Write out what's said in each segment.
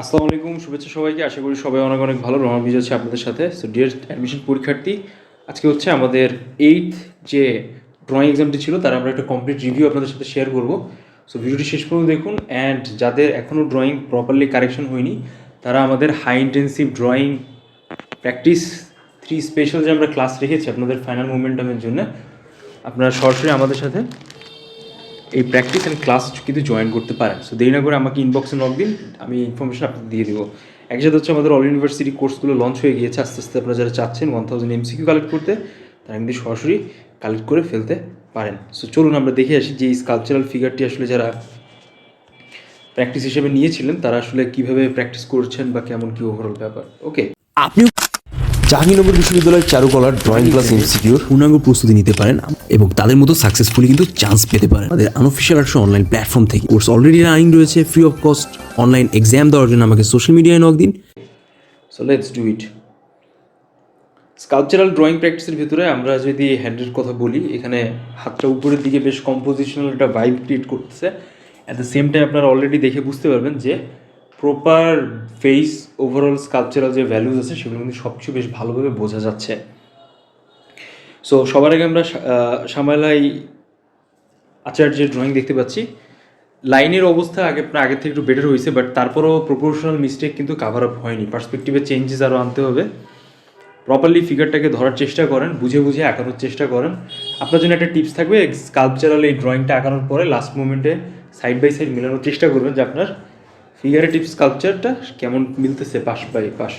আসসালামু আলাইকুম, শুভেচ্ছা সবাইকে। আশা করি সবাই অনেক অনেক ভালো রহমান বিজয় আছে আপনাদের সাথে। সো ডিয়ার অ্যাডমিশন পরীক্ষার্থী, আজকে হচ্ছে আমাদের এইট যে ড্রয়িং এক্সামটি ছিল, তার আমরা একটা কমপ্লিট রিভিউ আপনাদের সাথে শেয়ার করব। সো ভিডিওটি শেষ পর্যন্ত দেখুন অ্যান্ড যাদের এখনও ড্রয়িং প্রপারলি কারেকশন হয়নি, তারা আমাদের high intensive drawing practice three special যে আমরা ক্লাস রেখেছি আপনাদের ফাইনাল মোমেন্টামের জন্য, আপনারা সরাসরি আমাদের সাথে এই প্র্যাকটিস অ্যান্ড ক্লাস কিন্তু জয়েন করতে পারেন। সো দেরি না করে আমাকে ইনবক্সে নক দিন আমি ইনফরমেশন আপনাকে দিয়ে দিব। একসাথে হচ্ছে আমাদের অল ইউনিভার্সিটি কোর্সগুলো লঞ্চ হয়ে গিয়েছে। আস্তে আস্তে আপনারা যারা চাচ্ছেন ওয়ান থাউজেন্ড এমসিকিউ কালেক্ট করতে, তারা কিন্তু সরাসরি কালেক্ট করে ফেলতে পারেন। সো চলুন আমরা দেখে আসি যে এই স্কালচারাল ফিগারটি আসলে যারা প্র্যাকটিস হিসেবে নিয়েছিলেন, তারা আসলে কীভাবে প্র্যাকটিস করছেন বা কেমন কি ওভারঅল ব্যাপার। ওকে আপনিও জাহাঙ্গীরনগর বিশ্ববিদ্যালয়ের চারুকলার ড্রয়িং ক্লাস ইনস্টিটিউট পূর্ণাঙ্গ প্রস্তুতি নিতে পারেন এবং তাদের মতো সাকসেসফুলি কিন্তু চান্স পেতে পারেন। আমাদের আনঅফিসিয়াল আর্টস অনলাইন প্ল্যাটফর্ম থেকে। কোর্স অলরেডি রানিং রয়েছে free of cost online exam দেওয়ার জন্য আমাকে সোশ্যাল মিডিয়ায় নক দিন। So let's do it sculptural drawing প্র্যাকটিসের ভিতরে আমরা যদি হ্যান্ডের কথা বলি এখানে হাতটা উপরের দিকে বেশ কম্পোজিশনাল একটা ভাইব ক্রিয়েট করতেছে। অ্যাট দ্য সেম টাইম আপনারা অলরেডি দেখে বুঝতে পারবেন যে প্রপার ফেস ওভারঅল স্কালচারাল যে ভ্যালুজ আছে, সেগুলো কিন্তু সব কিছু বেশ ভালোভাবে বোঝা যাচ্ছে। সো সবার আগে আমরা সামালাই আচার্যের ড্রয়িং দেখতে পাচ্ছি, লাইনের অবস্থা আগে আগের থেকে একটু বেটার হয়েছে বাট তারপরও প্রপোর্শনাল মিস্টেক কিন্তু কাভার আপ হয়নি। পার্সপেক্টিভে চেঞ্জেস আরও আনতে হবে। প্রপারলি ফিগারটাকে ধরার চেষ্টা করেন, বুঝে বুঝে আঁকানোর চেষ্টা করেন। আপনার জন্য একটা টিপস থাকবে স্কালচারাল এই ড্রয়িংটা আঁকানোর পরে লাস্ট মোমেন্টে সাইড বাই সাইড মেলানোর চেষ্টা করবেন যে আপনার ফিগারেটিভ স্কালচারটা কেমন মিলতেছে পাশ বাই পাশ?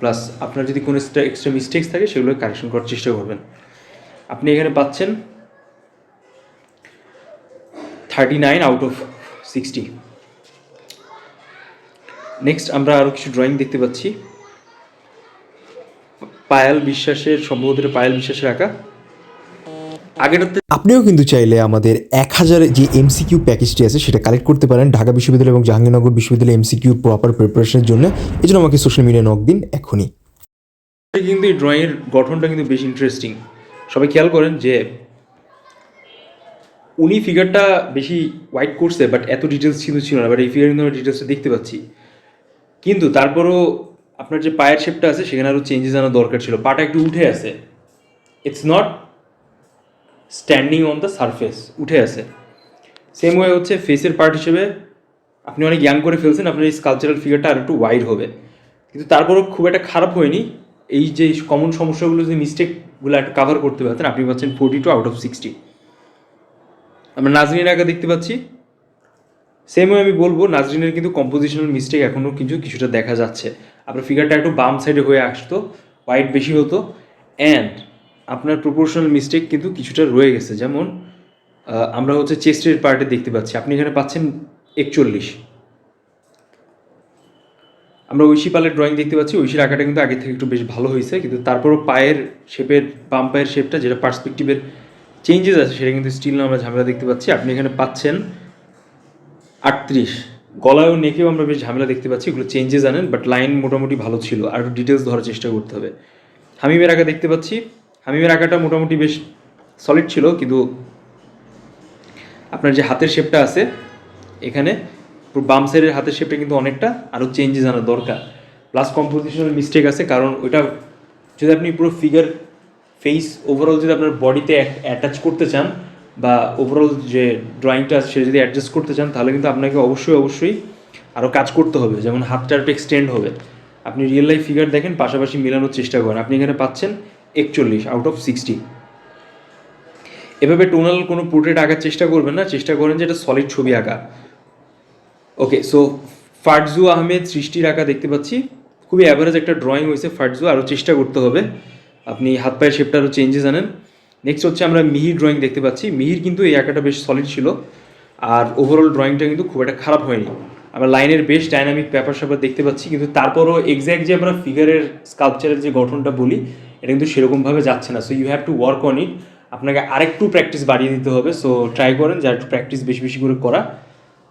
প্লাস আপনার যদি কোনো এক্সট্রা এক্সট্রা মিস্টেক্স থাকে, সেগুলো কারেকশন করার চেষ্টা করবেন। আপনি এখানে পাচ্ছেন thirty nine out of sixty next আমরা আরও কিছু ড্রয়িং দেখতে পাচ্ছি। পায়াল বিশ্বাসের, সম্ভবত পায়াল বিশ্বাসের আঁকা। আগেরটাতে আপনিও কিন্তু চাইলে আমাদের এক হাজার যে এমসিকিউ প্যাকেজটি আছে সেটা কালেক্ট করতে পারেন ঢাকা বিশ্ববিদ্যালয় এবং জাহাঙ্গীরনগর বিশ্ববিদ্যালয় এমসিকিউ প্রপার প্রিপারেশনের জন্য এই জন্য। আমাকে সোশ্যাল মিডিয়ায় নক দিন এখনই। কিন্তু এই ড্রয়িংয়ের গঠনটা কিন্তু বেশ ইন্টারেস্টিং সবাই খেয়াল করেন যে উনি ফিগারটা বেশি হোয়াইট করছে বাট এত ডিটেলস ছিল ছিল না বাট এই ফিগার কিন্তু আমরা ডিটেলসটা দেখতে পাচ্ছি। কিন্তু তারপরও আপনার যে পায়ের শেপটা আছে সেখানে আরও চেঞ্জেস আনার দরকার ছিল। পাটা একটু উঠে আছে। It's not standing on the surface উঠে আছে সেম ওয়ে হচ্ছে ফেসের পার্ট হিসেবে আপনি অনেক ইয়াং করে ফেলছেন, আপনার এই স্কালচারাল ফিগারটা আর একটু ওয়াইড হবে। কিন্তু তারপরও খুব একটা খারাপ হয়নি। এই যে কমন সমস্যাগুলো, যে মিস্টেকগুলো একটা কাভার করতে পারতেন, আপনি পাচ্ছেন forty two out of sixty আমরা নাজরিন আগে দেখতে পাচ্ছি। সেম ওয়ে আমি বলব, নাজরিনের কিন্তু কম্পোজিশনাল মিস্টেক এখনও কিছু কিছুটা দেখা যাচ্ছে। আপনার ফিগারটা একটু বাম সাইডে হয়ে আসতো হোয়াইট বেশি হতো। অ্যান্ড আপনার প্রপোর্শনাল মিস্টেক কিন্তু কিছুটা রয়ে গেছে। যেমন আমরা হচ্ছে চেস্টের পার্টে দেখতে পাচ্ছি, আপনি এখানে পাচ্ছেন একচল্লিশ। আমরা ঐশী পালের ড্রয়িং দেখতে পাচ্ছি, ঐশীর আঁকাটা কিন্তু আগে থেকে একটু বেশ ভালো হয়েছে, কিন্তু তারপরও পায়ের শেপের বাম পায়ের শেপটা যেটা পার্সপেক্টিভের চেঞ্জেস আছে, সেটা কিন্তু স্টিল আমরা ঝামেলা দেখতে পাচ্ছি। আপনি এখানে পাচ্ছেন আটত্রিশ। গলায়ও নেকেও আমরা বেশ ঝামেলা দেখতে পাচ্ছি, এগুলো চেঞ্জেস আনেন বাট লাইন মোটামুটি ভালো ছিল, আর ডিটেলস ধরার চেষ্টা করতে হবে। হামিমের আঁকা দেখতে পাচ্ছি হামিমের আঁকাটা মোটামুটি বেশ সলিড ছিল, কিন্তু আপনার যে হাতের শেপটা আছে, এখানে বাম সাইডের হাতের শেপটা কিন্তু অনেকটা আরও চেঞ্জেস আনা দরকার। প্লাস কম্পোজিশনাল মিস্টেক আছে, কারণ ওইটা যদি আপনি পুরো ফিগার ফেস ওভারঅল যদি আপনার বডিতে অ্যাটাচ করতে চান বা ওভারঅল যে ড্রয়িংটা আছে সেটা যদি অ্যাডজাস্ট করতে চান, তাহলে কিন্তু আপনাকে অবশ্যই অবশ্যই আরও কাজ করতে হবে, যেমন হাতটা একটু এক্সটেন্ড হবে। আপনি রিয়েল লাইফ ফিগার দেখেন, পাশাপাশি মেলানোর চেষ্টা করেন। আপনি এখানে পাচ্ছেন একচল্লিশ আউট অফ সিক্সটি এভাবে টোনাল কোনো পোর্ট্রেট আঁকার চেষ্টা করবেন না, চেষ্টা করেন যে এটা সলিড ছবি আঁকা। ওকে সো ফারজু আহমেদ সৃষ্টির আঁকা দেখতে পাচ্ছি। খুবই অ্যাভারেজ একটা ড্রয়িং হয়েছে ফারজু, আরও চেষ্টা করতে হবে। আপনি হাত পায়ের শেপটা আরও চেঞ্জেস আনেন। নেক্সট হচ্ছে আমরা মিহির ড্রয়িং দেখতে পাচ্ছি। মিহির কিন্তু এই আঁকাটা বেশ সলিড ছিল। আর ওভারঅল ড্রয়িংটা কিন্তু খুব একটা খারাপ হয়নি। আমরা লাইনের বেশ ডাইনামিক ব্যাপার স্যাপার দেখতে পাচ্ছি। কিন্তু তারপরও এক্স্যাক্ট যে আমরা ফিগারের স্কাল্পচারের যে গঠনটা বলি এটা কিন্তু সেরকমভাবে যাচ্ছে না। So you have to work on it আপনাকে আরেকটু প্র্যাকটিস বাড়িয়ে দিতে হবে। সো ট্রাই করেন যে একটু প্র্যাকটিস বেশি বেশি করে করা।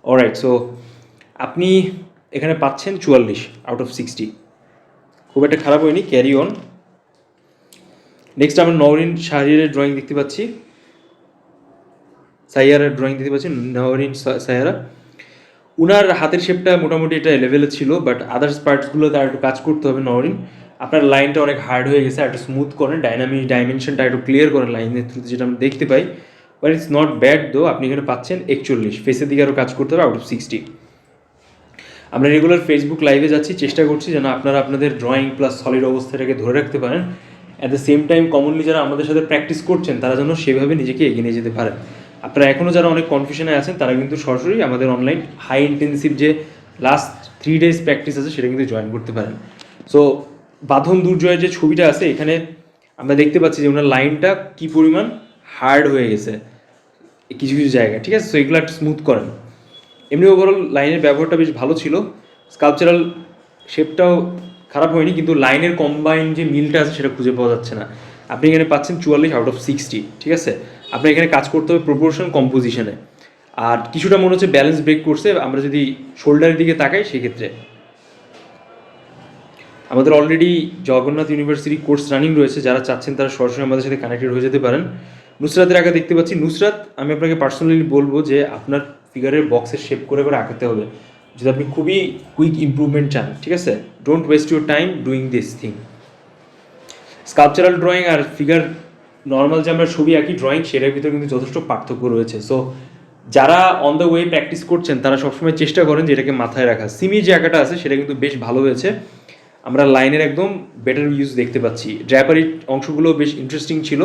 অলরাইট সো আপনি এখানে পাচ্ছেন চুয়াল্লিশ আউট অফ সিক্সটি খুব একটা খারাপ হয়নি ক্যারি অন নেক্সট আমরা নওরিন শাহরিয়ারের ড্রয়িং দেখতে পাচ্ছি। সাইয়ারের ড্রয়িং দেখতে পাচ্ছি নওরিন সা- সাইয়ারা। উনার হাতের শেপটা মোটামুটি এটা লেভেলে ছিল বাট আদার্স পার্টসগুলো তার একটু কাজ করতে হবে নরিন আপনার লাইনটা অনেক হার্ড হয়ে গেছে, একটু স্মুথ করেন ডাইনামিক ডাইমেনশনটা একটু ক্লিয়ার করেন লাইনের থ্রুতে যেটা আমরা দেখতে পাই। But it's not bad though আপনি এখানে পাচ্ছেন একচল্লিশ ফেসের দিকে আরও কাজ করতে হবে আউট অফ সিক্সটি আমরা রেগুলার ফেসবুক লাইভে যাচ্ছি, চেষ্টা করছি যেন আপনারা আপনাদের ড্রয়িং প্লাস সলিড অবস্থাটাকে ধরে রাখতে পারেন। At the same time commonly যারা আমাদের সাথে প্র্যাকটিস করছেন, তারা যেন সেভাবে নিজেকে এগিয়ে নিয়ে যেতে পারেন আপনারা এখনও যারা অনেক কনফিউশনে আছেন, তারা কিন্তু সরাসরি আমাদের অনলাইন হাই ইন্টেন্সিভ যে লাস্ট থ্রি ডেজ প্র্যাকটিস আছে, সেটা কিন্তু জয়েন করতে পারেন। সো বাঁধন দুর্জয়ের যে ছবিটা আছে, এখানে আমরা দেখতে পাচ্ছি যে ওনার লাইনটা কী পরিমাণ হার্ড হয়ে গেছে, কিছু কিছু জায়গায়, ঠিক আছে? সো এগুলো একটু স্মুথ করেন। এমনি ওভারঅল লাইনের ব্যবহারটা বেশ ভালো ছিল। স্কালচারাল শেপটাও খারাপ হয়নি, কিন্তু লাইনের কম্বাইন যে মিলটা আছে, সেটা খুঁজে পাওয়া যাচ্ছে না। আপনি এখানে পাচ্ছেন চুয়াল্লিশ আউট অফ সিক্সটি ঠিক আছে? আপনার এখানে কাজ করতে হবে প্রপোর্শন কম্পোজিশনে আর কিছুটা মনে হচ্ছে ব্যালেন্স ব্রেক করছে, আমরা যদি শোল্ডারের দিকে তাকাই, সেক্ষেত্রে। আমাদের already Jagannath university course running রয়েছে, যারা চাচ্ছেন তারা সরাসরি আমাদের সাথে কানেক্টেড হয়ে যেতে পারেন। নুসরাতের আঁকা দেখতে পাচ্ছি, নুসরাত, আমি আপনাকে পার্সোনালি বলব যে আপনার ফিগারের বক্সের শেপ করে করে আঁকাতে হবে। যদি আপনি খুবই কুইক ইমপ্রুভমেন্ট চান, ঠিক আছে? Don't waste your time doing this thing sculptural drawing R figure normal যে আমরা ছবি আঁকি ড্রয়িং সেটার ভিতরে কিন্তু যথেষ্ট পার্থক্য রয়েছে। সো যারা অন দ্য ওয়ে প্র্যাকটিস করছেন, তারা সবসময় চেষ্টা করেন যে এটাকে মাথায় রাখা। সিমি যে আঁকাটা আছে, সেটা কিন্তু বেশ ভালো হয়েছে। আমরা লাইনের একদম বেটার ইউজ দেখতে পাচ্ছি। ড্র্যাপারি অংশগুলো বেশ ইন্টারেস্টিং ছিল।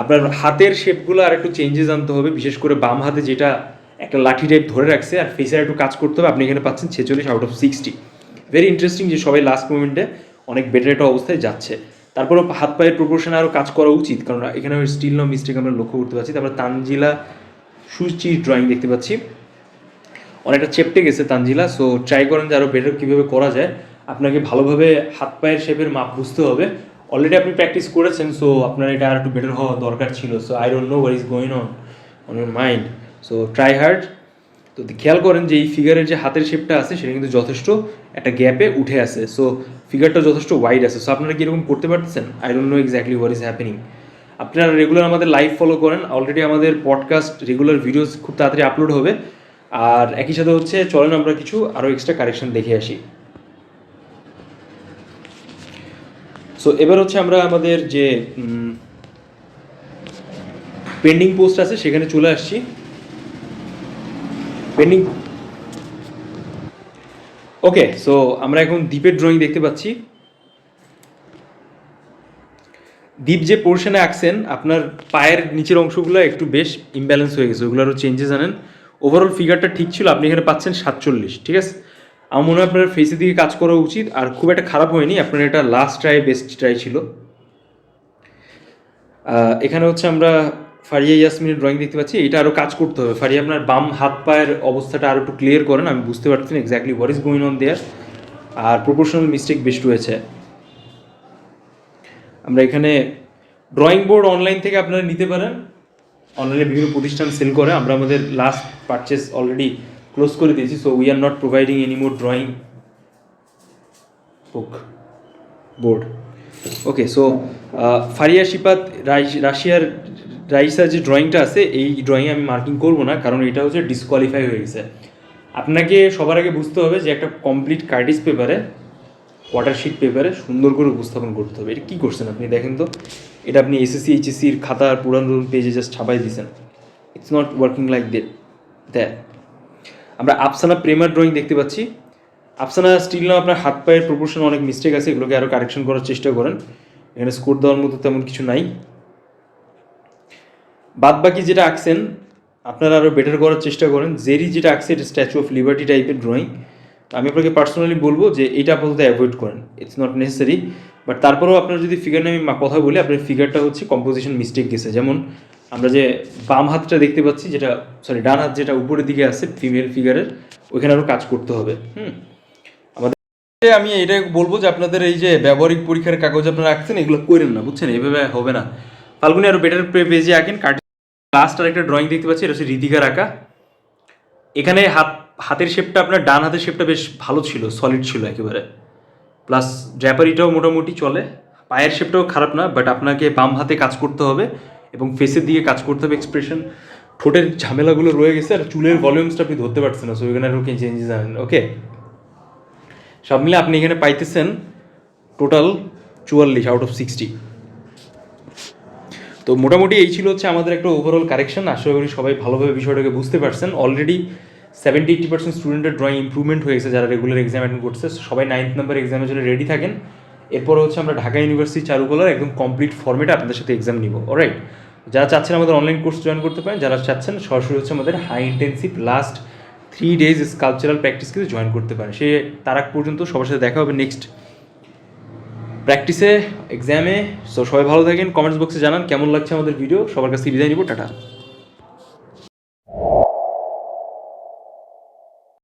আপনার হাতের শেপগুলো আর একটু চেঞ্জেস আনতে হবে। বিশেষ করে বাম হাতে যেটা একটা লাঠি টাইপ ধরে রাখছে আর ফেসের একটু কাজ করতে হবে। আপনি এখানে পাচ্ছেন ছেচল্লিশ out of sixty very interesting যে সবাই লাস্ট মোমেন্টে অনেক বেটার একটা অবস্থায় যাচ্ছে। তারপরেও হাত পায়ের প্রপোর্শনে আরও কাজ করা উচিত। কারণ এখানে স্টিল নো মিস্টেক আমরা লক্ষ্য করতে পারছি। তারপরে তানজিলা সুচি ড্রয়িং দেখতে পাচ্ছি। অনেকটা চেপটে গেছে তানজিলা। সো ট্রাই করেন যে আরও বেটার কীভাবে করা যায়। আপনাকে ভালোভাবে হাত পায়ের শেপের মাপ বুঝতে হবে। অলরেডি আপনি প্র্যাকটিস করেছেন সো আপনার এটা আর একটু বেটার হওয়া দরকার ছিল। So I don't know where is going on on your mind so try hard তো খেয়াল করেন যে এই ফিগারের যে হাতের শেপটা আছে, সেটা কিন্তু যথেষ্ট একটা গ্যাপে উঠে আসে সো ফিগারটা যথেষ্ট ওয়াইড আছে। সো আপনারা কীরকম করতে পারতেছেন? I don't know exactly what is happening আপনারা রেগুলার আমাদের লাইভ ফলো করেন। অলরেডি আমাদের পডকাস্ট রেগুলার ভিডিওস খুব তাড়াতাড়ি আপলোড হবে। আর একই সাথে হচ্ছে, চলেন আমরা কিছু আরও এক্সট্রা কারেকশন দেখে আসি। সো এবার হচ্ছে আমরা আমাদের যে পেন্ডিং পোস্ট আছে, সেখানে চলে আসছি। পেন্ডিং ওকে সো আমরা এখন দ্বীপের ড্রয়িং দেখতে পাচ্ছি। দ্বীপ যে পোর্শনে আঁকছেন, আপনার পায়ের নিচের অংশগুলো একটু বেশ ইমব্যালেন্স হয়ে গেছে ওগুলো আরও চেঞ্জেস আনেন ওভারঅল ফিগারটা ঠিক ছিল, আপনি এখানে পাচ্ছেন সাতচল্লিশ, ঠিক আছে? আমার মনে হয় আপনার ফেসের দিকে কাজ করা উচিত। আর খুব একটা খারাপ হয়নি, আপনার এটা লাস্ট ট্রাই বেস্ট ট্রাই ছিল। এখানে হচ্ছে আমরা ফারিয়া ইয়াসমিনের ড্রয়িং দেখতে পাচ্ছি। এটা আরও কাজ করতে হবে। ফারিয়া, আপনার বাম হাত পায়ের অবস্থাটা আরও একটু ক্লিয়ার করেন। আমি বুঝতে পারছি না exactly what is going on there R proportional mistake best রয়েছে। আমরা এখানে ড্রয়িং বোর্ড অনলাইন থেকে আপনারা নিতে পারেন। অনলাইনে বিভিন্ন প্রতিষ্ঠান সেল করে। আমরা আমাদের লাস্ট পারচেস অলরেডি ক্লোজ করে দিয়েছি so we are not providing any more drawing book board okay so Faria শিপাত রাশিয়ার রাইসার যে ড্রয়িংটা আছে, এই ড্রয়িং আমি মার্কিং করব না, কারণ এটা হচ্ছে ডিসকোয়ালিফাই হয়ে গেছে। আপনাকে সবার আগে বুঝতে হবে যে একটা কমপ্লিট কার্টিস পেপারে ওয়াটারশিট পেপারে সুন্দর করে উপস্থাপন করতে হবে। এটা কী করছেন আপনি? দেখেন তো, এটা আপনি এসএসসি এইচএসসির খাতার পুরানো পেজে জাস্ট ছাপাই দিয়েছেন। It's not working like that that আমরা আফসানা প্রেমার ড্রয়িং দেখতে পাচ্ছি। আফসানা স্টিল না আপনার হাত পায়ের প্রপোর্শন অনেক মিস্টেক আছে, এগুলোকে আরও কারেকশন করার চেষ্টা করেন। এখানে স্কোর দেওয়ার মতো তেমন কিছু নাই। বাদ বাকি যেটা আঁকছেন, আপনারা আরও বেটার করার চেষ্টা করেন। জেরি যেটা আঁকছে, এটা স্ট্যাচু অফ লিবার্টি টাইপের ড্রয়িং আমি আপনাকে পার্সোনালি বলব যে এটা আপাতত অ্যাভয়েড করেন। ইটস নট নেসেসারি বাট তারপরেও আপনার যদি ফিগার নিয়ে আমি কথা বলি, আপনার ফিগারটা হচ্ছে কম্পোজিশন মিস্টেক গেছে। যেমন আমরা যে বাম হাতটা দেখতে পাচ্ছি, যেটা সরি ডান হাত যেটা উপরের দিকে আছে ফিমেল ফিগারের ওইখানে আরও কাজ করতে হবে। হুম? আমাদের আমি এটা বলব যে আপনাদের এই যে ব্যবহারিক পরীক্ষার কাগজ আপনারা রাখছেন, এগুলো করেন না, বুঝছেন? এইভাবে হবে না। ফাল্গুনি আরও বেটার পেজে আঁকেন কাটি লাস্ট আর একটা ড্রয়িং দেখতে পাচ্ছি, এটা হচ্ছে রীতিকার আঁকা। এখানে হাত, হাতের শেপটা আপনার ডান হাতের শেপটা বেশ ভালো ছিল সলিড ছিল একেবারে। প্লাস ড্র্যাপারিটাও মোটামুটি চলে। পায়ের শেপটাও খারাপ না বাট আপনাকে বাম হাতে কাজ করতে হবে। এবং ফেসের দিকে কাজ করতে হবে এক্সপ্রেশন ঠোঁটের ঝামেলাগুলো রয়ে গেছে আর চুলের ভলিউমসটা আপনি ধরতে পারছেন না সো এখানে আরও চেঞ্জেস আনেন ওকে সব মিলে আপনি এখানে পাইতেছেন টোটাল চুয়াল্লিশ আউট অফ সিক্সটি তো মোটামুটি এই ছিল হচ্ছে আমাদের একটা ওভারঅল কারেকশন আশা করি সবাই ভালোভাবে বিষয়টাকে বুঝতে পারছেন। অলরেডি সেভেন্টি এইটি পার্সেন্ট স্টুডেন্টের ড্রয়িং ইমপ্রুভমেন্ট হয়ে গেছে যারা রেগুলার এক্সাম অ্যাটেন্ড করছে, সবাই নাইন্থ নাম্বার এক্সামের জন্য রেডি থাকেন। এরপর হচ্ছে আমরা ঢাকা ইউনিভার্সিটি চারুকলার একদম কমপ্লিট ফর্মেটে আপনাদের সাথে এক্সাম নিব রাইট যারা চাচ্ছেন আমাদের অনলাইন কোর্স জয়েন করতে পারেন, যারা চাচ্ছেন সরাসরি হচ্ছে আমাদের high intensive last three days cultural practice কিন্তু জয়েন করতে পারেন। সে তার আগ পর্যন্ত সবার সাথে দেখা হবে নেক্সট প্র্যাকটিসে এক্সামে সো সবাই ভালো থাকেন কমেন্টস বক্সে জানান, কেমন লাগছে আমাদের ভিডিও সবার কাছে বিদায় নিব, টাটা।